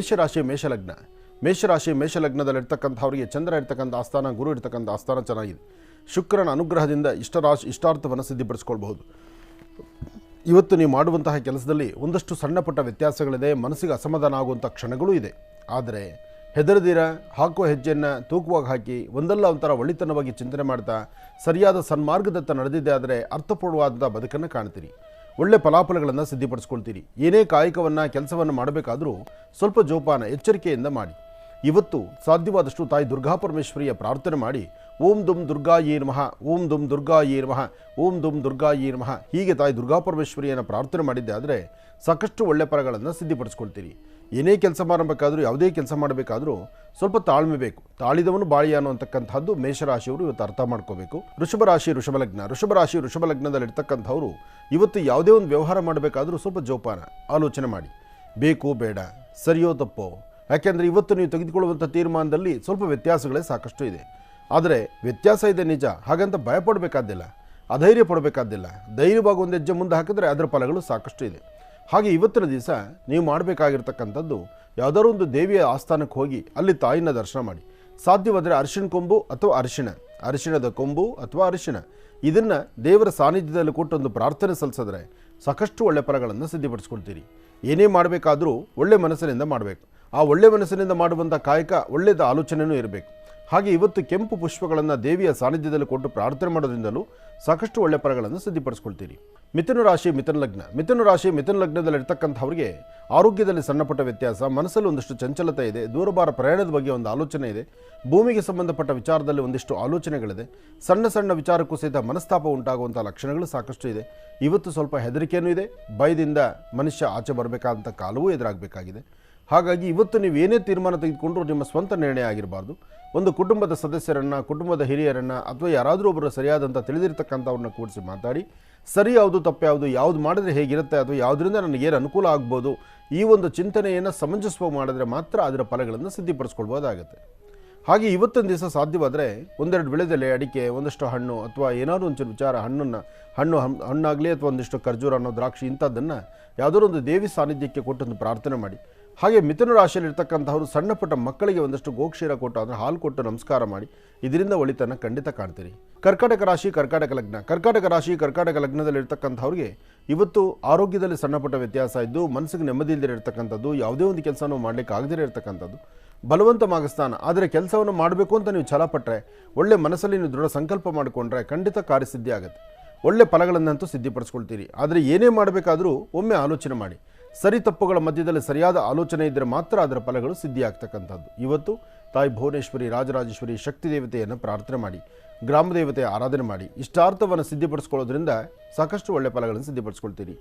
ಮೇಷರಾಶಿ ಮೇಷಲಗ್ನ. ಮೇಷರಾಶಿ ಮೇಷಲಗ್ನದಲ್ಲಿರ್ತಕ್ಕಂಥವ್ರಿಗೆ ಚಂದ್ರ ಇರ್ತಕ್ಕಂಥ ಆಸ್ಥಾನ, ಗುರು ಇರ್ತಕ್ಕಂಥ ಆಸ್ಥಾನ ಚೆನ್ನಾಗಿದೆ. ಶುಕ್ರನ ಅನುಗ್ರಹದಿಂದ ಇಷ್ಟರಾಶಿ, ಇಷ್ಟಾರ್ಥವನ್ನು ಸಿದ್ಧಿಪಡಿಸ್ಕೊಳ್ಬಹುದು. ಇವತ್ತು ನೀವು ಮಾಡುವಂತಹ ಕೆಲಸದಲ್ಲಿ ಒಂದಷ್ಟು ಸಣ್ಣ ಪುಟ್ಟ ವ್ಯತ್ಯಾಸಗಳಿದೆ, ಮನಸ್ಸಿಗೆ ಅಸಮಾಧಾನ ಆಗುವಂಥ ಕ್ಷಣಗಳೂ ಇದೆ. ಆದರೆ ಹೆದರದಿರ, ಹಾಕುವ ಹೆಜ್ಜೆಯನ್ನು ತೂಕವಾಗಿ ಹಾಕಿ, ಒಂದಲ್ಲ ಒಂಥರ ಒಳ್ಳಿತನವಾಗಿ ಚಿಂತನೆ ಮಾಡ್ತಾ, ಸರಿಯಾದ ಸನ್ಮಾರ್ಗದತ್ತ ನಡೆದಿದೆ ಆದರೆ ಅರ್ಥಪೂರ್ಣವಾದಂಥ ಬದುಕನ್ನು ಕಾಣ್ತೀರಿ. ಒಳ್ಳೆ ಫಲಾಫಲಗಳನ್ನು ಸಿದ್ಧಪಡಿಸ್ಕೊಳ್ತೀರಿ. ಏನೇ ಕಾಯಕವನ್ನು, ಕೆಲಸವನ್ನು ಮಾಡಬೇಕಾದರೂ ಸ್ವಲ್ಪ ಜೋಪಾನ, ಎಚ್ಚರಿಕೆಯಿಂದ ಮಾಡಿ. ಇವತ್ತು ಸಾಧ್ಯವಾದಷ್ಟು ತಾಯಿ ದುರ್ಗಾ ಪರಮೇಶ್ವರಿಯ ಪ್ರಾರ್ಥನೆ ಮಾಡಿ, ಓಂ ದುಮ್ ದುರ್ಗಾಯೇ ನಮಃ, ಓಂ ದುಮ್ ದುರ್ಗಾಯೇ ನಮಃ, ಓಂ ದುಮ್ ದುರ್ಗಾಯೇ ನಮಃ ಹೀಗೆ ತಾಯಿ ದುರ್ಗಾಪರಮೇಶ್ವರಿಯನ್ನು ಪ್ರಾರ್ಥನೆ ಮಾಡಿದ್ದೆ ಆದರೆ ಸಾಕಷ್ಟು ಒಳ್ಳೆ ಫಲಗಳನ್ನು ಸಿದ್ಧಿಪಡಿಸ್ಕೊಳ್ತೀರಿ. ಏನೇ ಕೆಲಸ ಮಾಡಬೇಕಾದರೂ, ಯಾವುದೇ ಕೆಲಸ ಮಾಡಬೇಕಾದ್ರೂ ಸ್ವಲ್ಪ ತಾಳ್ಮೆ ಬೇಕು. ತಾಳಿದವನು ಬಾಳಿಯ ಅನ್ನುವಂತಕ್ಕಂಥದ್ದು ಮೇಷರಾಶಿಯವರು ಇವತ್ತು ಅರ್ಥ ಮಾಡ್ಕೋಬೇಕು. ಋಷಭ ರಾಶಿ ಋಷಭ ಲಗ್ನ. ಋಷಭ ರಾಶಿ ಋಷಭ ಲಗ್ನದಲ್ಲಿ ಇರ್ತಕ್ಕಂಥವ್ರು ಇವತ್ತು ಯಾವುದೇ ಒಂದು ವ್ಯವಹಾರ ಮಾಡಬೇಕಾದ್ರೂ ಸ್ವಲ್ಪ ಜೋಪಾನ, ಆಲೋಚನೆ ಮಾಡಿ. ಬೇಕು, ಬೇಡ, ಸರಿಯೋ ತಪ್ಪೋ. ಯಾಕೆಂದರೆ ಇವತ್ತು ನೀವು ತೆಗೆದುಕೊಳ್ಳುವಂಥ ತೀರ್ಮಾನದಲ್ಲಿ ಸ್ವಲ್ಪ ವ್ಯತ್ಯಾಸಗಳೇ ಸಾಕಷ್ಟು ಇದೆ. ಆದರೆ ವ್ಯತ್ಯಾಸ ಇದೆ ನಿಜ, ಹಾಗಂತ ಭಯಪಡಬೇಕಾದ್ದಿಲ್ಲ, ಅಧೈರ್ಯ ಪಡಬೇಕಾದ್ದಿಲ್ಲ. ಧೈರ್ಯವಾಗಿ ಒಂದು ಹೆಜ್ಜೆ ಮುಂದೆ ಹಾಕಿದ್ರೆ ಅದರ ಫಲಗಳು ಸಾಕಷ್ಟು ಇದೆ. ಹಾಗೆ ಇವತ್ತಿನ ದಿವಸ ನೀವು ಮಾಡಬೇಕಾಗಿರ್ತಕ್ಕಂಥದ್ದು ಯಾವುದಾದ್ರು ಒಂದು ದೇವಿಯ ಆಸ್ಥಾನಕ್ಕೆ ಹೋಗಿ ಅಲ್ಲಿ ತಾಯಿನ ದರ್ಶನ ಮಾಡಿ. ಸಾಧ್ಯವಾದರೆ ಅರಿಶಿಣ ಕೊಂಬು ಅಥವಾ ಅರಿಶಿಣ, ಅರಿಶಿಣದ ಕೊಂಬು ಅಥವಾ ಅರಿಶಿಣ. ಇದನ್ನು ದೇವರ ಸಾನ್ನಿಧ್ಯದಲ್ಲಿ ಕೊಟ್ಟು ಒಂದು ಪ್ರಾರ್ಥನೆ ಸಲ್ಲಿಸಿದ್ರೆ ಸಾಕಷ್ಟು ಒಳ್ಳೆ ಫಲಗಳನ್ನು ಸಿದ್ಧಪಡಿಸ್ಕೊಳ್ತೀರಿ ಏನೇ ಮಾಡಬೇಕಾದರೂ ಒಳ್ಳೆ ಮನಸ್ಸಿನಿಂದ ಮಾಡಬೇಕು. ಆ ಒಳ್ಳೆ ಮನಸ್ಸಿನಿಂದ ಮಾಡುವಂಥ ಕಾಯಕ ಒಳ್ಳೆಯದ ಆಲೋಚನೆಯೂ ಇರಬೇಕು. ಹಾಗೆ ಇವತ್ತು ಕೆಂಪು ಪುಷ್ಪಗಳನ್ನು ದೇವಿಯ ಸಾನ್ನಿಧ್ಯದಲ್ಲಿ ಕೊಟ್ಟು ಪ್ರಾರ್ಥನೆ ಮಾಡೋದ್ರಿಂದಲೂ ಸಾಕಷ್ಟು ಒಳ್ಳೆ ಫಲಗಳನ್ನು ಸಿದ್ಧಪಡಿಸ್ಕೊಳ್ತೀರಿ. ಮಿಥುನ ರಾಶಿ, ಮಿಥುನ ಲಗ್ನ. ಮಿಥುನ ರಾಶಿ, ಮಿಥುನ ಲಗ್ನದಲ್ಲಿ ಇರ್ತಕ್ಕಂಥವ್ರಿಗೆ ಆರೋಗ್ಯದಲ್ಲಿ ಸಣ್ಣಪುಟ್ಟ ವ್ಯತ್ಯಾಸ, ಮನಸ್ಸಲ್ಲಿ ಒಂದಷ್ಟು ಚಂಚಲತೆ ಇದೆ ದೂರಬಾರ ಪ್ರಯಾಣದ ಬಗ್ಗೆ ಒಂದು ಆಲೋಚನೆ ಇದೆ, ಭೂಮಿಗೆ ಸಂಬಂಧಪಟ್ಟ ವಿಚಾರದಲ್ಲಿ ಒಂದಿಷ್ಟು ಆಲೋಚನೆಗಳಿದೆ, ಸಣ್ಣ ಸಣ್ಣ ವಿಚಾರಕ್ಕೂ ಸಹಿತ ಮನಸ್ತಾಪ ಉಂಟಾಗುವಂಥ ಲಕ್ಷಣಗಳು ಸಾಕಷ್ಟು ಇದೆ. ಇವತ್ತು ಸ್ವಲ್ಪ ಹೆದರಿಕೆಯೂ ಇದೆ, ಭಯದಿಂದ ಮನುಷ್ಯ ಆಚೆ ಬರಬೇಕಾದಂಥ ಕಾಲವೂ ಎದುರಾಗಬೇಕಾಗಿದೆ. ಹಾಗಾಗಿ ಇವತ್ತು ನೀವು ಏನೇ ತೀರ್ಮಾನ ತೆಗೆದುಕೊಂಡ್ರೂ ನಿಮ್ಮ ಸ್ವಂತ ನಿರ್ಣಯ ಆಗಿರಬಾರ್ದು. ಒಂದು ಕುಟುಂಬದ ಸದಸ್ಯರನ್ನು, ಕುಟುಂಬದ ಹಿರಿಯರನ್ನು ಅಥವಾ ಯಾರಾದರೂ ಒಬ್ಬರು ಸರಿಯಾದಂಥ ತಿಳಿದಿರ್ತಕ್ಕಂಥವ್ರನ್ನ ಕೂಡಿಸಿ ಮಾತಾಡಿ, ಸರಿ ಯಾವುದು ತಪ್ಪು ಯಾವುದು ಯಾವುದು ಮಾಡಿದ್ರೆ ಹೇಗಿರುತ್ತೆ, ಅಥವಾ ಯಾವುದರಿಂದ ನನಗೇನು ಅನುಕೂಲ ಆಗ್ಬೋದು, ಈ ಒಂದು ಚಿಂತನೆಯನ್ನು ಸಮಂಜಸವಾಗಿ ಮಾಡಿದ್ರೆ ಮಾತ್ರ ಅದರ ಫಲಗಳನ್ನು ಸಿದ್ಧಿಪಡಿಸ್ಕೊಳ್ಬೋದಾಗುತ್ತೆ. ಹಾಗೆ ಇವತ್ತೊಂದು ದಿವಸ ಸಾಧ್ಯವಾದರೆ ಒಂದೆರಡು ಬೆಳೆದೆಲೆ ಅಡಿಕೆ, ಒಂದಷ್ಟು ಹಣ್ಣು ಅಥವಾ ಏನಾದರೂ ಒಂಚೂರು ವಿಚಾರ ಹಣ್ಣನ್ನು, ಹಣ್ಣು ಹಣ್ಣು ಹಣ್ಣಾಗಲಿ ಅಥವಾ ಒಂದಿಷ್ಟು ಖರ್ಜೂರ ಅನ್ನೋ ದ್ರಾಕ್ಷಿ ಇಂಥದ್ದನ್ನು ಯಾವುದಾದ್ರೂ ಒಂದು ದೇವಿ ಸಾನ್ನಿಧ್ಯಕ್ಕೆ ಕೊಟ್ಟೊಂದು ಪ್ರಾರ್ಥನೆ ಮಾಡಿ. ಹಾಗೆ ಮಿಥುನ ರಾಶಿಯಲ್ಲಿ ಇರ್ತಕ್ಕಂಥವ್ರು ಸಣ್ಣ ಪುಟ್ಟ ಮಕ್ಕಳಿಗೆ ಒಂದಷ್ಟು ಗೋಕ್ಷೀರ ಕೊಟ್ಟು ಅಂದರೆ ಹಾಲು ಕೊಟ್ಟು ನಮಸ್ಕಾರ ಮಾಡಿ ಇದರಿಂದ ಒಳಿತನ್ನು ಖಂಡಿತ ಕಾಣ್ತೀರಿ. ಕರ್ಕಾಟಕ ರಾಶಿ, ಕರ್ಕಾಟಕ ಲಗ್ನ. ಕರ್ಕಾಟಕ ರಾಶಿ, ಕರ್ಕಾಟಕ ಲಗ್ನದಲ್ಲಿ ಇರ್ತಕ್ಕಂಥವ್ರಿಗೆ ಇವತ್ತು ಆರೋಗ್ಯದಲ್ಲಿ ಸಣ್ಣ ಪುಟ್ಟ ವ್ಯತ್ಯಾಸ ಇದ್ದು, ಮನಸ್ಸಿಗೆ ನೆಮ್ಮದಿ ಇರತಕ್ಕಂಥದ್ದು, ಯಾವುದೇ ಒಂದು ಕೆಲಸವನ್ನು ಮಾಡಲಿಕ್ಕೆ ಆಗದೇ ಇರತಕ್ಕಂಥದ್ದು. ಬಲವಂತ ಮಾಗಸ್ಥಾನ ಆದರೆ ಕೆಲಸವನ್ನು ಮಾಡಬೇಕು ಅಂತ ನೀವು ಛಲಪಟ್ಟರೆ ಒಳ್ಳೆ ಮನಸ್ಸಲ್ಲಿ ನೀವು ದೃಢ ಸಂಕಲ್ಪ ಮಾಡಿಕೊಂಡ್ರೆ ಖಂಡಿತ ಕಾರ್ಯಸಿದ್ಧಿ ಆಗುತ್ತೆ. ಒಳ್ಳೆ ಫಲಗಳನ್ನಂತೂ ಸಿದ್ಧಿಪಡಿಸ್ಕೊಳ್ತೀರಿ. ಆದರೆ ಏನೇ ಮಾಡಬೇಕಾದರೂ ಒಮ್ಮೆ ಆಲೋಚನೆ ಮಾಡಿ. ಸರಿ ತಪ್ಪುಗಳ ಮಧ್ಯದಲ್ಲಿ ಸರಿಯಾದ ಆಲೋಚನೆ ಇದ್ದರೆ ಮಾತ್ರ ಅದರ ಫಲಗಳು ಸಿದ್ಧಿಯಾಗ್ತಕ್ಕಂಥದ್ದು. ಇವತ್ತು ತಾಯಿ ಭುವನೇಶ್ವರಿ, ರಾಜರಾಜೇಶ್ವರಿ ಶಕ್ತಿ ದೇವತೆಯನ್ನು ಪ್ರಾರ್ಥನೆ ಮಾಡಿ, ಗ್ರಾಮ ದೇವತೆ ಆರಾಧನೆ ಮಾಡಿ, ಇಷ್ಟಾರ್ಥವನ್ನು ಸಿದ್ಧಿಪಡಿಸ್ಕೊಳ್ಳೋದ್ರಿಂದ ಸಾಕಷ್ಟು ಒಳ್ಳೆ ಫಲಗಳನ್ನು ಸಿದ್ಧಿಪಡಿಸ್ಕೊಳ್ತೀರಿ.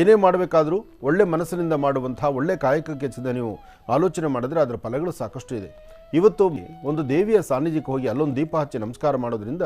ಏನೇ ಮಾಡಬೇಕಾದರೂ ಒಳ್ಳೆ ಮನಸ್ಸಿನಿಂದ ಮಾಡುವಂತಹ ಒಳ್ಳೆ ಕಾಯಕಕ್ಕೆ ಸಿದ್ಧ ನೀವು ಆಲೋಚನೆ ಮಾಡಿದ್ರೆ ಅದರ ಫಲಗಳು ಸಾಕಷ್ಟು ಇದೆ. ಇವತ್ತು ಒಂದು ದೇವಿಯ ಸಾನ್ನಿಧ್ಯಕ್ಕೆ ಹೋಗಿ ಅಲ್ಲೊಂದು ದೀಪ ಹಚ್ಚಿ ನಮಸ್ಕಾರ ಮಾಡೋದ್ರಿಂದ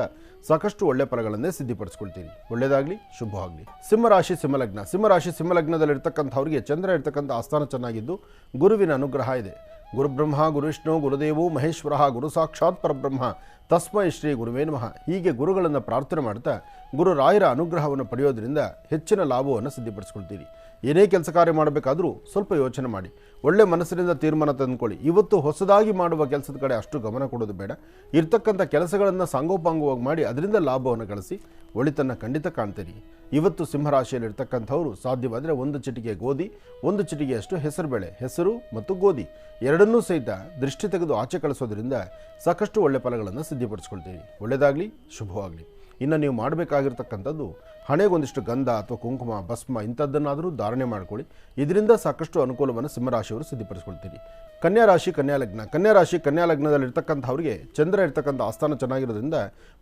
ಸಾಕಷ್ಟು ಒಳ್ಳೆ ಫಲಗಳನ್ನೇ ಸಿದ್ಧಿಪಡಿಸ್ಕೊಳ್ತೀರಿ. ಒಳ್ಳೆಯದಾಗಲಿ ಶುಭವಾಗಲಿ. ಸಿಂಹರಾಶಿ, ಸಿಂಹಲಗ್ನ. ಸಿಂಹರಾಶಿ ಸಿಂಹಲಗ್ನದಲ್ಲಿ ಇರ್ತಕ್ಕಂಥವ್ರಿಗೆ ಚಂದ್ರ ಇರ್ತಕ್ಕಂಥ ಆಸ್ಥಾನ ಚೆನ್ನಾಗಿದ್ದು ಗುರುವಿನ ಅನುಗ್ರಹ ಇದೆ. ಗುರುಬ್ರಹ್ಮ, ಗುರುವಿಷ್ಣು, ಗುರುದೇವು, ಮಹೇಶ್ವರ, ಗುರು ಸಾಕ್ಷಾತ್ ಪರಬ್ರಹ್ಮ, ತಸ್ಮೈ ಶ್ರೀ ಗುರುವೇ ನಮಃ. ಹೀಗೆ ಗುರುಗಳನ್ನು ಪ್ರಾರ್ಥನೆ ಮಾಡ್ತಾ ಗುರುರಾಯರ ಅನುಗ್ರಹವನ್ನು ಪಡೆಯೋದ್ರಿಂದ ಹೆಚ್ಚಿನ ಲಾಭವನ್ನು ಸಿದ್ಧಿಪಡಿಸ್ಕೊಳ್ತೀರಿ. ಏನೇ ಕೆಲಸ ಕಾರ್ಯ ಮಾಡಬೇಕಾದರೂ ಸ್ವಲ್ಪ ಯೋಚನೆ ಮಾಡಿ. ಒಳ್ಳೆ ಮನಸ್ಸಿನಿಂದ ತೀರ್ಮಾನ ತಂದುಕೊಳ್ಳಿ. ಇವತ್ತು ಹೊಸದಾಗಿ ಮಾಡುವ ಕೆಲಸದ ಕಡೆ ಅಷ್ಟು ಗಮನ ಕೊಡೋದು ಬೇಡ. ಇರ್ತಕ್ಕಂಥ ಕೆಲಸಗಳನ್ನು ಸಾಂಗೋಪಾಂಗವಾಗಿ ಮಾಡಿ ಅದರಿಂದ ಲಾಭವನ್ನು ಗಳಿಸಿ ಒಳಿತನ್ನು ಖಂಡಿತ ಕಾಣ್ತೀರಿ. ಇವತ್ತು ಸಿಂಹರಾಶಿಯಲ್ಲಿ ಇರ್ತಕ್ಕಂಥವ್ರು ಸಾಧ್ಯವಾದರೆ ಒಂದು ಚಿಟಿಕೆ ಗೋಧಿ, ಒಂದು ಚಿಟಿಕೆಯಷ್ಟು ಹೆಸರುಬೇಳೆ, ಹೆಸರು ಮತ್ತು ಗೋಧಿ. ಎರಡನ್ನೂ ಸಹಿತ ದೃಷ್ಟಿ ತೆಗೆದು ಆಚೆ ಕಳಿಸೋದ್ರಿಂದ ಸಾಕಷ್ಟು ಒಳ್ಳೆ ಫಲಗಳನ್ನು ಸಿದ್ಧಿಪಡಿಸ್ಕೊಳ್ತೀರಿ. ಒಳ್ಳೆಯದಾಗಲಿ ಶುಭವಾಗಲಿ. ಇನ್ನು ನೀವು ಮಾಡಬೇಕಾಗಿರ್ತಕ್ಕಂಥದ್ದು ಹಣೆಗೊಂದಿಷ್ಟು ಗಂಧ ಅಥವಾ ಕುಂಕುಮ ಭಸ್ಮ ಇಂಥದ್ದನ್ನಾದರೂ ಧಾರಣೆ ಮಾಡಿಕೊಳ್ಳಿ. ಇದರಿಂದ ಸಾಕಷ್ಟು ಅನುಕೂಲವನ್ನು ಸಿಂಹರಾಶಿಯವರು ಸಿದ್ಧಿಪಡಿಸ್ಕೊಳ್ತೀರಿ. ಕನ್ಯಾ ರಾಶಿ, ಕನ್ಯಾ ಲಗ್ನ. ಕನ್ಯಾ ರಾಶಿ, ಕನ್ಯಾ ಲಗ್ನದಲ್ಲಿ ಇರ್ತಕ್ಕಂಥವ್ರಿಗೆ ಚಂದ್ರ ಇರ್ತಕ್ಕಂಥ ಆಸ್ಥಾನ ಚೆನ್ನಾಗಿರೋದ್ರಿಂದ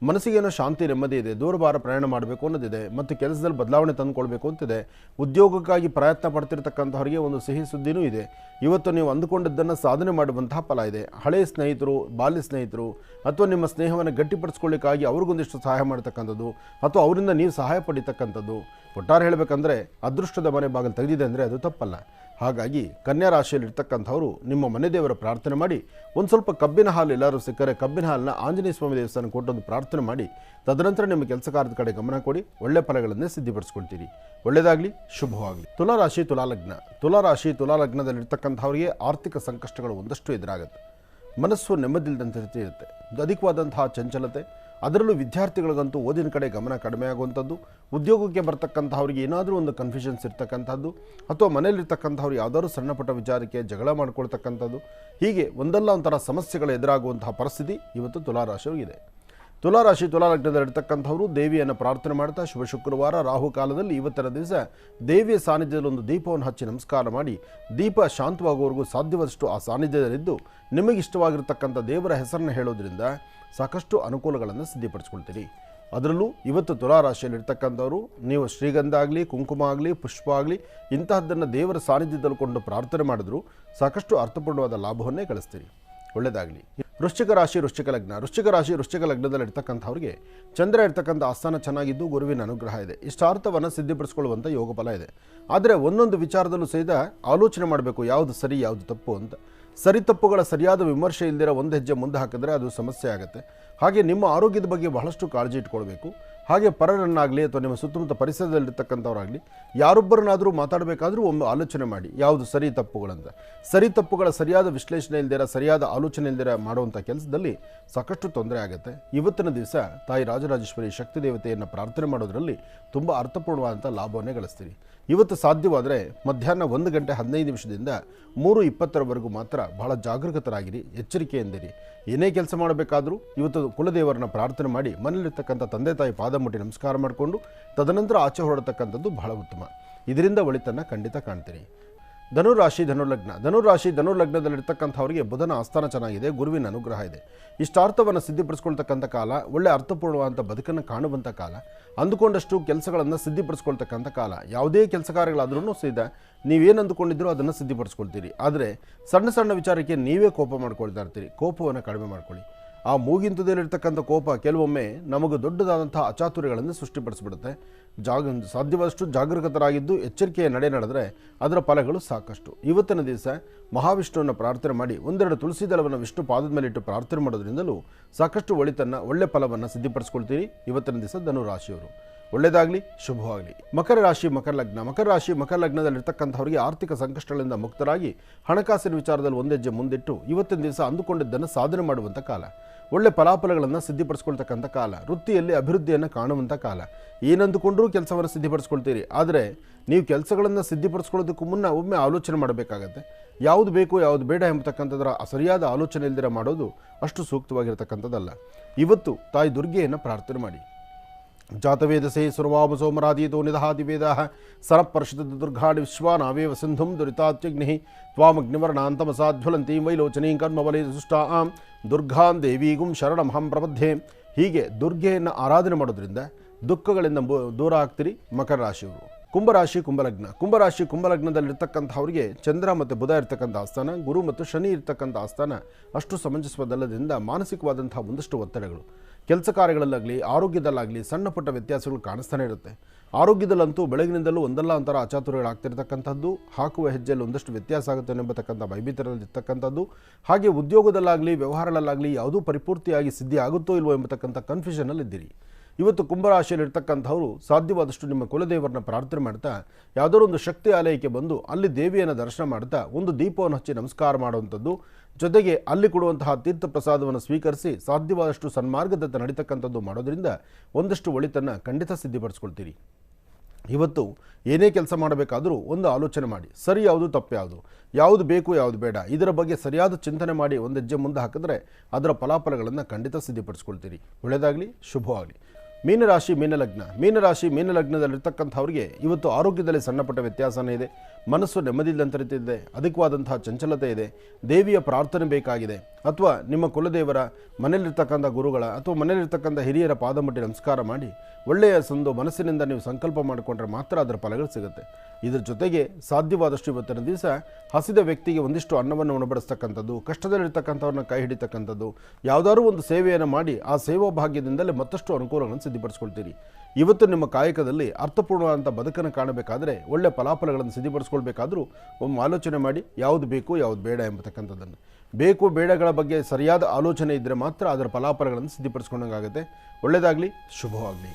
ಮನಸ್ಸಿಗೇನೋ ಶಾಂತಿ, ನೆಮ್ಮದಿ ಇದೆ, ದೂರಭಾರ ಪ್ರಯಾಣ ಮಾಡಬೇಕು ಅನ್ನೋದಿದೆ, ಮತ್ತು ಕೆಲಸದಲ್ಲಿ ಬದಲಾವಣೆ ತಂದುಕೊಳ್ಬೇಕು ಅಂತಿದೆ. ಉದ್ಯೋಗಕ್ಕಾಗಿ ಪ್ರಯತ್ನ ಪಡ್ತಿರ್ತಕ್ಕಂಥವ್ರಿಗೆ ಒಂದು ಸಿಹಿ ಸುದ್ದಿನೂ ಇದೆ. ಇವತ್ತು ನೀವು ಅಂದುಕೊಂಡಿದ್ದನ್ನು ಸಾಧನೆ ಮಾಡುವಂತಹ ಫಲ ಇದೆ. ಹಳೆಯ ಸ್ನೇಹಿತರು, ಬಾಲ್ಯ ಸ್ನೇಹಿತರು, ಅಥವಾ ನಿಮ್ಮ ಸ್ನೇಹವನ್ನು ಗಟ್ಟಿಪಡಿಸ್ಕೊಳ್ಳಿಕ್ಕಾಗಿ ಅವ್ರಿಗೊಂದಿಷ್ಟು ಸಹಾಯ ಮಾಡ್ತಕ್ಕಂಥದ್ದು, ಅಥವಾ ಅವರಿಂದ ನೀವು ಸಹಾಯ ಪಡಿ ಪಡಿತಕ್ಕಂಥದ್ದು. ಒಟ್ಟಾರೆ ಹೇಳಬೇಕಂದ್ರೆ, ಅದೃಷ್ಟದ ಮನೆ ಬಾಗಿಲು ತೆಗೆದಿದೆ ಅಂದರೆ ಅದು ತಪ್ಪಲ್ಲ. ಹಾಗಾಗಿ ಕನ್ಯಾ ರಾಶಿಯಲ್ಲಿರ್ತಕ್ಕಂಥವರು ನಿಮ್ಮ ಮನೆ ದೇವರ ಪ್ರಾರ್ಥನೆ ಮಾಡಿ, ಒಂದು ಸ್ವಲ್ಪ ಕಬ್ಬಿನ ಹಾಲು ಎಲ್ಲರೂ ಸಿಕ್ಕರೆ ಕಬ್ಬಿನ ಹಾಲನ್ನ ಆಂಜನೇಯ ಸ್ವಾಮಿ ದೇವಸ್ಥಾನ ಕೊಟ್ಟೊಂದು ಪ್ರಾರ್ಥನೆ ಮಾಡಿ, ತದನಂತರ ನಿಮ್ಮ ಕೆಲಸ ಕಾರ್ಯದ ಕಡೆ ಗಮನ ಕೊಡಿ, ಒಳ್ಳೆ ಫಲಗಳನ್ನೇ ಸಿದ್ಧಿಪಡಿಸ್ಕೊಳ್ತೀರಿ. ಒಳ್ಳೆಯದಾಗಲಿ ಶುಭವಾಗಲಿ. ತುಲಾರಾಶಿ ತುಲಾಲಗ್ನ ತುಲಾರಾಶಿ ತುಲಾಲಗ್ನದಲ್ಲಿರ್ತಕ್ಕಂಥವರಿಗೆ ಆರ್ಥಿಕ ಸಂಕಷ್ಟಗಳು ಒಂದಷ್ಟು ಎದುರಾಗುತ್ತೆ. ಮನಸ್ಸು ನೆಮ್ಮದಿಲ್ಲದಂತೆ ಇರುತ್ತೆ. ಅಧಿಕವಾದಂತಹ ಚಂಚಲತೆ ಅದರಲ್ಲೂ ವಿದ್ಯಾರ್ಥಿಗಳಿಗಂತೂ ಓದಿನ ಕಡೆ ಗಮನ ಕಡಿಮೆ ಆಗುವಂಥದ್ದು, ಉದ್ಯೋಗಕ್ಕೆ ಬರ್ತಕ್ಕಂಥವ್ರಿಗೆ ಏನಾದರೂ ಒಂದು ಕನ್ಫ್ಯೂಷನ್ಸ್ ಇರ್ತಕ್ಕಂಥದ್ದು, ಅಥವಾ ಮನೇಲಿರ್ತಕ್ಕಂಥವ್ರು ಯಾವುದಾದ್ರು ಸಣ್ಣಪುಟ್ಟ ವಿಚಾರಕ್ಕೆ ಜಗಳ ಮಾಡ್ಕೊಳ್ತಕ್ಕಂಥದ್ದು, ಹೀಗೆ ಒಂದಲ್ಲ ಒಂಥರ ಸಮಸ್ಯೆಗಳು ಎದುರಾಗುವಂತಹ ಪರಿಸ್ಥಿತಿ ಇವತ್ತು ತುಲಾರಾಶಿಯವರಿಗಿದೆ. ತುಲಾರಾಶಿ ತುಲಾಲಗ್ನದಲ್ಲಿರ್ತಕ್ಕಂಥವರು ದೇವಿಯನ್ನು ಪ್ರಾರ್ಥನೆ ಮಾಡ್ತಾ ಶುಭ ಶುಕ್ರವಾರ. ರಾಹು ಕಾಲದಲ್ಲಿ ಇವತ್ತಿನ ದಿವಸ ದೇವಿಯ ಸಾನ್ನಿಧ್ಯದಲ್ಲಿ ಒಂದು ದೀಪವನ್ನು ಹಚ್ಚಿ ನಮಸ್ಕಾರ ಮಾಡಿ. ದೀಪ ಶಾಂತವಾಗುವವರೆಗೂ ಸಾಧ್ಯವಾದಷ್ಟು ಆ ಸಾನ್ನಿಧ್ಯದಲ್ಲಿದ್ದು ನಿಮಗಿಷ್ಟವಾಗಿರ್ತಕ್ಕಂಥ ದೇವರ ಹೆಸರನ್ನು ಹೇಳೋದ್ರಿಂದ ಸಾಕಷ್ಟು ಅನುಕೂಲಗಳನ್ನು ಸಿದ್ಧಿಪಡಿಸ್ಕೊಳ್ತೀರಿ. ಅದರಲ್ಲೂ ಇವತ್ತು ತುಲಾರಾಶಿಯಲ್ಲಿರ್ತಕ್ಕಂಥವರು ನೀವು ಶ್ರೀಗಂಧ ಆಗಲಿ, ಕುಂಕುಮ ಆಗಲಿ, ಪುಷ್ಪ ಆಗಲಿ, ಇಂತಹದ್ದನ್ನು ದೇವರ ಸಾನ್ನಿಧ್ಯದಲ್ಲಿ ಕೊಂಡು ಪ್ರಾರ್ಥನೆ ಮಾಡಿದ್ರು ಸಾಕಷ್ಟು ಅರ್ಥಪೂರ್ಣವಾದ ಲಾಭವನ್ನೇ ಗಳಿಸ್ತೀರಿ. ಒಳ್ಳೆಯದಾಗಲಿ ವೃಶ್ಚಿಕ ರಾಶಿ, ವೃಶ್ಚಿಕ ಲಗ್ನ. ವೃಶ್ಚಿಕ ರಾಶಿ, ವೃಶ್ಚಿಕ ಲಗ್ನದಲ್ಲಿ ಇರ್ತಕ್ಕಂಥವ್ರಿಗೆ ಚಂದ್ರ ಇರ್ತಕ್ಕಂಥ ಆಸ್ಥಾನ ಚೆನ್ನಾಗಿದ್ದು ಗುರುವಿನ ಅನುಗ್ರಹ ಇದೆ. ಇಷ್ಟಾರ್ಥವನ್ನು ಸಿದ್ಧಿಪಡಿಸ್ಕೊಳ್ಳುವಂಥ ಯೋಗ ಫಲ ಇದೆ. ಆದರೆ ಒಂದೊಂದು ವಿಚಾರದಲ್ಲೂ ಸಹಿತ ಆಲೋಚನೆ ಮಾಡಬೇಕು, ಯಾವುದು ಸರಿ, ಯಾವುದು ತಪ್ಪು ಅಂತ. ಸರಿ ತಪ್ಪುಗಳ ಸರಿಯಾದ ವಿಮರ್ಶೆ ಇಲ್ದಿರ ಒಂದು ಹೆಜ್ಜೆ ಮುಂದೆ ಹಾಕಿದ್ರೆ ಅದು ಸಮಸ್ಯೆ ಆಗುತ್ತೆ. ಹಾಗೆ ನಿಮ್ಮ ಆರೋಗ್ಯದ ಬಗ್ಗೆ ಬಹಳಷ್ಟು ಕಾಳಜಿ ಇಟ್ಕೊಳ್ಬೇಕು. ಹಾಗೆ ಪರರನ್ನಾಗಲಿ ಅಥವಾ ನಿಮ್ಮ ಸುತ್ತಮುತ್ತ ಪರಿಸರದಲ್ಲಿರ್ತಕ್ಕಂಥವ್ರಾಗಲಿ, ಯಾರೊಬ್ಬರನ್ನಾದರೂ ಮಾತಾಡಬೇಕಾದ್ರೂ ಒಮ್ಮೆ ಆಲೋಚನೆ ಮಾಡಿ. ಯಾವುದು ಸರಿ ತಪ್ಪುಗಳಂತ. ಸರಿ ತಪ್ಪುಗಳ ಸರಿಯಾದ ವಿಶ್ಲೇಷಣೆ ಇಲ್ದಿರ, ಸರಿಯಾದ ಆಲೋಚನೆ ಇಲ್ದಿರ ಮಾಡುವಂಥ ಕೆಲಸದಲ್ಲಿ ಸಾಕಷ್ಟು ತೊಂದರೆ ಆಗುತ್ತೆ. ಇವತ್ತಿನ ದಿವಸ ತಾಯಿ ರಾಜರಾಜೇಶ್ವರಿ ಶಕ್ತಿ ದೇವತೆಯನ್ನು ಪ್ರಾರ್ಥನೆ ಮಾಡೋದರಲ್ಲಿ ತುಂಬ ಅರ್ಥಪೂರ್ಣವಾದಂಥ ಲಾಭವನ್ನೇ ಗಳಿಸ್ತೀರಿ. ಇವತ್ತು ಸಾಧ್ಯವಾದರೆ ಮಧ್ಯಾಹ್ನ ಒಂದು ಗಂಟೆ ಹದಿನೈದು ನಿಮಿಷದಿಂದ ಮೂರು ಇಪ್ಪತ್ತರವರೆಗೂ ಮಾತ್ರ ಬಹಳ ಜಾಗೃತರಾಗಿರಿ ಎಚ್ಚರಿಕೆಯಿಂದಿರಿ ಏನೇ ಕೆಲಸ ಮಾಡಬೇಕಾದರೂ ಇವತ್ತು ಕುಲದೇವರನ್ನ ಪ್ರಾರ್ಥನೆ ಮಾಡಿ ಮನೆಯಲ್ಲಿರ್ತಕ್ಕಂಥ ತಂದೆ ತಾಯಿ ಪಾದ ಮುಟ್ಟಿ ನಮಸ್ಕಾರ ಮಾಡಿಕೊಂಡು ತದನಂತರ ಆಚೆ ಹೊರಡತಕ್ಕಂಥದ್ದು ಬಹಳ ಉತ್ತಮ. ಇದರಿಂದ ಒಳಿತನ್ನು ಖಂಡಿತ ಕಾಣ್ತೀರಿ. ಧನುರಾಶಿ ಧನುರ್ಲಗ್ನ. ಧನುರಾಶಿ ಧನುರ್ಲಗ್ನದಲ್ಲಿರ್ತಕ್ಕಂಥವರಿಗೆ ಬುಧನ ಆಸ್ಥಾನ ಚೆನ್ನಾಗಿದೆ, ಗುರುವಿನ ಅನುಗ್ರಹ ಇದೆ. ಇಷ್ಟಾರ್ಥವನ್ನು ಸಿದ್ಧಿಪಡಿಸ್ಕೊಳ್ತಕ್ಕಂಥ ಕಾಲ, ಒಳ್ಳೆ ಅರ್ಥಪೂರ್ಣವಾದಂಥ ಬದುಕನ್ನು ಕಾಣುವಂಥ ಕಾಲ, ಅಂದುಕೊಂಡಷ್ಟು ಕೆಲಸಗಳನ್ನು ಸಿದ್ಧಿಪಡಿಸ್ಕೊಳ್ತಕ್ಕಂಥ ಕಾಲ, ಯಾವುದೇ ಕೆಲಸ ಕಾರ್ಯಗಳಾದ್ರೂ ಸಹಿತ ನೀವೇನು ಅಂದುಕೊಂಡಿದ್ರೋ ಅದನ್ನು ಸಿದ್ಧಿಪಡಿಸ್ಕೊಳ್ತೀರಿ. ಆದರೆ ಸಣ್ಣ ಸಣ್ಣ ವಿಚಾರಕ್ಕೆ ನೀವೇ ಕೋಪ ಮಾಡ್ಕೊಳ್ತಾ ಇರ್ತೀರಿ. ಕೋಪವನ್ನು ಕಡಿಮೆ ಮಾಡ್ಕೊಳ್ಳಿ. ಆ ಮೂಗಿಂತದಲ್ಲಿರ್ತಕ್ಕಂಥ ಕೋಪ ಕೆಲವೊಮ್ಮೆ ನಮಗೆ ದೊಡ್ಡದಾದಂಥ ಅಚಾತುರ್ಯಗಳನ್ನು ಸೃಷ್ಟಿಪಡಿಸ್ಬಿಡುತ್ತೆ. ಜಾಗ ಸಾಧ್ಯವಾದಷ್ಟು ಜಾಗರೂಕತರಾಗಿದ್ದು ಎಚ್ಚರಿಕೆಯ ನಡೆ ನಡೆದರೆ ಅದರ ಫಲಗಳು ಸಾಕಷ್ಟು. ಇವತ್ತಿನ ದಿವಸ ಮಹಾವಿಷ್ಣುವನ್ನು ಪ್ರಾರ್ಥನೆ ಮಾಡಿ ಒಂದೆರಡು ತುಳಸಿ ದಳವನ್ನು ವಿಷ್ಣು ಪಾದದ ಮೇಲೆ ಇಟ್ಟು ಪ್ರಾರ್ಥನೆ ಮಾಡೋದ್ರಿಂದಲೂ ಸಾಕಷ್ಟು ಒಳಿತನ್ನು, ಒಳ್ಳೆ ಫಲವನ್ನು ಸಿದ್ಧಪಡಿಸ್ಕೊಳ್ತೀವಿ ಇವತ್ತಿನ ದಿವಸ ಧನುರಾಶಿಯವರು. ಒಳ್ಳೆಯದಾಗಲಿ, ಶುಭವಾಗಲಿ. ಮಕರ ರಾಶಿ, ಮಕರ ಲಗ್ನ. ಮಕರ ರಾಶಿ, ಮಕರ ಲಗ್ನದಲ್ಲಿರ್ತಕ್ಕಂಥವರಿಗೆ ಆರ್ಥಿಕ ಸಂಕಷ್ಟಗಳಿಂದ ಮುಕ್ತರಾಗಿ ಹಣಕಾಸಿನ ವಿಚಾರದಲ್ಲಿ ಒಂದೆಜ್ಜೆ ಮುಂದಿಟ್ಟು ಇವತ್ತಿನ ದಿವಸ ಅಂದುಕೊಂಡಿದ್ದನ್ನು ಸಾಧನೆ ಮಾಡುವಂಥ ಕಾಲ. ಒಳ್ಳೆ ಫಲಾಫಲಗಳನ್ನು ಸಿದ್ಧಿಪಡಿಸ್ಕೊಳ್ತಕ್ಕಂಥ ಕಾಲ, ವೃತ್ತಿಯಲ್ಲಿ ಅಭಿವೃದ್ಧಿಯನ್ನು ಕಾಣುವಂಥ ಕಾಲ. ಏನಂದುಕೊಂಡರೂ ಕೆಲಸವನ್ನು ಸಿದ್ಧಿಪಡಿಸ್ಕೊಳ್ತೀರಿ, ಆದರೆ ನೀವು ಕೆಲಸಗಳನ್ನು ಸಿದ್ಧಿಪಡಿಸ್ಕೊಳ್ಳೋದಕ್ಕೂ ಮುನ್ನ ಒಮ್ಮೆ ಆಲೋಚನೆ ಮಾಡಬೇಕಾಗತ್ತೆ. ಯಾವುದು ಬೇಕು ಯಾವುದು ಬೇಡ ಎಂಬತಕ್ಕಂಥದ್ರ ಸರಿಯಾದ ಆಲೋಚನೆ ಇಲ್ದಿರ ಮಾಡೋದು ಅಷ್ಟು ಸೂಕ್ತವಾಗಿರತಕ್ಕಂಥದ್ದಲ್ಲ. ಇವತ್ತು ತಾಯಿ ದುರ್ಗೆಯನ್ನು ಪ್ರಾರ್ಥನೆ ಮಾಡಿ. ಜಾತವೇದಸೆ ಸುರವಾಮ ಸೋಮರಾದೀತೋ ನಿದಹಾತಿ ವೇದ ಸರಪರ್ಷದ ದುರ್ಘಾಡಿ ವಿಶ್ವಾನಾವೇವ ಸಿಂಧುಂ ದುರಿತಾತ್ಯಗ್ನಿ ತ್ವಾಮಗ್ನಿವರ್ಣಾಂತಮಸಾಜ್ವಲಂತೀಂ ವೈಲೋಚನೀಂ ಕರ್ಮವಲೇ ಆಂ ದುರ್ಗಾಂ ದೇವೀಗುಂ ಶರಣಮಹಂ ಪ್ರಬದ್ಧೆ ಹೀಗೆ ದುರ್ಗೆಯನ್ನು ಆರಾಧನೆ ಮಾಡೋದ್ರಿಂದ ದುಃಖಗಳಿಂದ ದೂರ ಆಗ್ತೀರಿ ಮಕರ ರಾಶಿಯವರು ಕುಂಭರಾಶಿ, ಕುಂಭಲಗ್ನ. ಕುಂಭರಾಶಿ, ಕುಂಭಲಗ್ನದಲ್ಲಿರ್ತಕ್ಕಂಥವ್ರಿಗೆ ಚಂದ್ರ ಮತ್ತು ಬುಧ ಇರ್ತಕ್ಕಂಥ ಆಸ್ಥಾನ, ಗುರು ಮತ್ತು ಶನಿ ಇರ್ತಕ್ಕಂಥ ಆಸ್ಥಾನ ಅಷ್ಟು ಸಮಂಜಸವಾದಲ್ಲದರಿಂದ ಮಾನಸಿಕವಾದಂಥ ಒಂದಷ್ಟು ಒತ್ತಡಗಳು. ಕೆಲಸ ಕಾರ್ಯಗಳಲ್ಲಾಗಲಿ, ಆರೋಗ್ಯದಲ್ಲಾಗಲಿ ಸಣ್ಣ ಪುಟ್ಟ ವ್ಯತ್ಯಾಸಗಳು ಕಾಣಿಸ್ತಾನೆ ಇರುತ್ತೆ. ಆರೋಗ್ಯದಲ್ಲಂತೂ ಬೆಳಗಿನಿಂದಲೂ ಒಂದಲ್ಲ ಒಂಥರ ಅಚಾತುರ್ಯಗಳಾಗ್ತಿರ್ತಕ್ಕಂಥದ್ದು ಹಾಕುವ ಹೆಜ್ಜೆಯಲ್ಲಿ ಒಂದಷ್ಟು ವ್ಯತ್ಯಾಸ ಆಗುತ್ತೆ ಎಂಬತಕ್ಕಂಥ ಭಯಭೀತರಲ್ಲಿರ್ತಕ್ಕಂಥದ್ದು. ಹಾಗೆ ಉದ್ಯೋಗದಲ್ಲಾಗಲಿ, ವ್ಯವಹಾರಗಳಲ್ಲಾಗಲಿ ಯಾವುದೂ ಪರಿಪೂರ್ತಿಯಾಗಿ ಸಿದ್ಧಿ ಆಗುತ್ತೋ ಇಲ್ವೋ ಎಂಬತಕ್ಕಂಥ ಕನ್ಫ್ಯೂಷನಲ್ಲಿದ್ದೀರಿ ಇವತ್ತು ಕುಂಭರಾಶಿಯಲ್ಲಿರ್ತಕ್ಕಂಥವರು ಸಾಧ್ಯವಾದಷ್ಟು ನಿಮ್ಮ ಕುಲದೇವರನ್ನ ಪ್ರಾರ್ಥನೆ ಮಾಡ್ತಾ ಯಾವುದೋ ಒಂದು ಶಕ್ತಿ ಆಲಯಕ್ಕೆ ಬಂದು ಅಲ್ಲಿ ದೇವಿಯನ್ನು ದರ್ಶನ ಮಾಡ್ತಾ, ಒಂದು ದೀಪವನ್ನು ಹಚ್ಚಿ ನಮಸ್ಕಾರ ಮಾಡುವಂಥದ್ದು, ಜೊತೆಗೆ ಅಲ್ಲಿ ಕೊಡುವಂತಹ ತೀರ್ಥ ಪ್ರಸಾದವನ್ನು ಸ್ವೀಕರಿಸಿ ಸಾಧ್ಯವಾದಷ್ಟು ಸನ್ಮಾರ್ಗದತ್ತ ನಡೀತಕ್ಕಂಥದ್ದು ಮಾಡೋದ್ರಿಂದ ಒಂದಷ್ಟು ಒಳಿತನ್ನು ಖಂಡಿತ ಸಿದ್ಧಿಪಡಿಸ್ಕೊಳ್ತೀರಿ. ಇವತ್ತು ಏನೇ ಕೆಲಸ ಮಾಡಬೇಕಾದರೂ ಒಂದು ಆಲೋಚನೆ ಮಾಡಿ, ಸರಿ ಯಾವುದು ತಪ್ಪು ಯಾವುದು ಯಾವುದು ಬೇಕು ಯಾವುದು ಬೇಡ, ಇದರ ಬಗ್ಗೆ ಸರಿಯಾದ ಚಿಂತನೆ ಮಾಡಿ ಒಂದು ಹೆಜ್ಜೆ ಮುಂದೆ ಹಾಕಿದ್ರೆ ಅದರ ಫಲಾಫಲಗಳನ್ನು ಖಂಡಿತ ಸಿದ್ಧಪಡಿಸ್ಕೊಳ್ತೀರಿ. ಒಳ್ಳೆಯದಾಗಲಿ, ಶುಭವಾಗಲಿ. ಮೀನರಾಶಿ, ಮೀನಲಗ್ನ. ಮೀನರಾಶಿ, ಮೀನಲಗ್ನದಲ್ಲಿರ್ತಕ್ಕಂಥವ್ರಿಗೆ ಇವತ್ತು ಆರೋಗ್ಯದಲ್ಲಿ ಸಣ್ಣಪುಟ್ಟ ವ್ಯತ್ಯಾಸನೇ ಇದೆ. ಮನಸ್ಸು ನೆಮ್ಮದಿಲ್ಲಂತರಿತಿದೆ ಅಧಿಕವಾದಂತಹ ಚಂಚಲತೆ ಇದೆ. ದೇವಿಯ ಪ್ರಾರ್ಥನೆ ಬೇಕಾಗಿದೆ. ಅಥವಾ ನಿಮ್ಮ ಕುಲದೇವರ ಮನೆಯಲ್ಲಿರ್ತಕ್ಕಂಥ ಗುರುಗಳ ಅಥವಾ ಮನೆಯಲ್ಲಿರ್ತಕ್ಕಂಥ ಹಿರಿಯರ ಪಾದ ಮುಟ್ಟಿ ನಮಸ್ಕಾರ ಮಾಡಿ, ಒಳ್ಳೆಯ ಸಂದು ಮನಸ್ಸಿನಿಂದ ನೀವು ಸಂಕಲ್ಪ ಮಾಡಿಕೊಂಡ್ರೆ ಮಾತ್ರ ಅದರ ಫಲಗಳು ಸಿಗುತ್ತೆ. ಇದರ ಜೊತೆಗೆ ಸಾಧ್ಯವಾದಷ್ಟು ಇವತ್ತಿನ ದಿವಸ ಹಸಿದ ವ್ಯಕ್ತಿಗೆ ಒಂದಿಷ್ಟು ಅನ್ನವನ್ನು ಉಣಬಡಿಸ್ತಕ್ಕಂಥದ್ದು, ಕಷ್ಟದಲ್ಲಿರ್ತಕ್ಕಂಥವ್ರನ್ನ ಕೈ ಹಿಡಿತಕ್ಕಂಥದ್ದು, ಯಾವುದಾದ್ರೂ ಒಂದು ಸೇವೆಯನ್ನು ಮಾಡಿ ಆ ಸೇವಾ ಭಾಗ್ಯದಿಂದಲೇ ಮತ್ತಷ್ಟು ಅನುಕೂಲಗಳನ್ನು ಸಿದ್ಧಿಪಡಿಸ್ಕೊಳ್ತೀರಿ. ಇವತ್ತು ನಿಮ್ಮ ಕಾಯಕದಲ್ಲಿ ಅರ್ಥಪೂರ್ಣವಾದಂಥ ಬದುಕನ್ನು ಕಾಣಬೇಕಾದರೆ ಒಳ್ಳೆಯ ಫಲಾಫಲಗಳನ್ನು ಸಿದ್ಧಪಡಿಸ್ಕೊಳ್ಬೇಕಾದರೂ ಒಮ್ಮೆ ಆಲೋಚನೆ ಮಾಡಿ, ಯಾವುದು ಬೇಕು ಯಾವುದು ಬೇಡ ಎಂಬತಕ್ಕಂಥದ್ದನ್ನು. ಬೇಕು ಬೇಡಗಳ ಬಗ್ಗೆ ಸರಿಯಾದ ಆಲೋಚನೆ ಇದ್ದರೆ ಮಾತ್ರ ಅದರ ಫಲಾಫಲಗಳನ್ನು ಸಿದ್ಧಪಡಿಸ್ಕೊಂಡಂಗಾಗುತ್ತೆ. ಒಳ್ಳೆಯದಾಗಲಿ ಶುಭವಾಗಲಿ.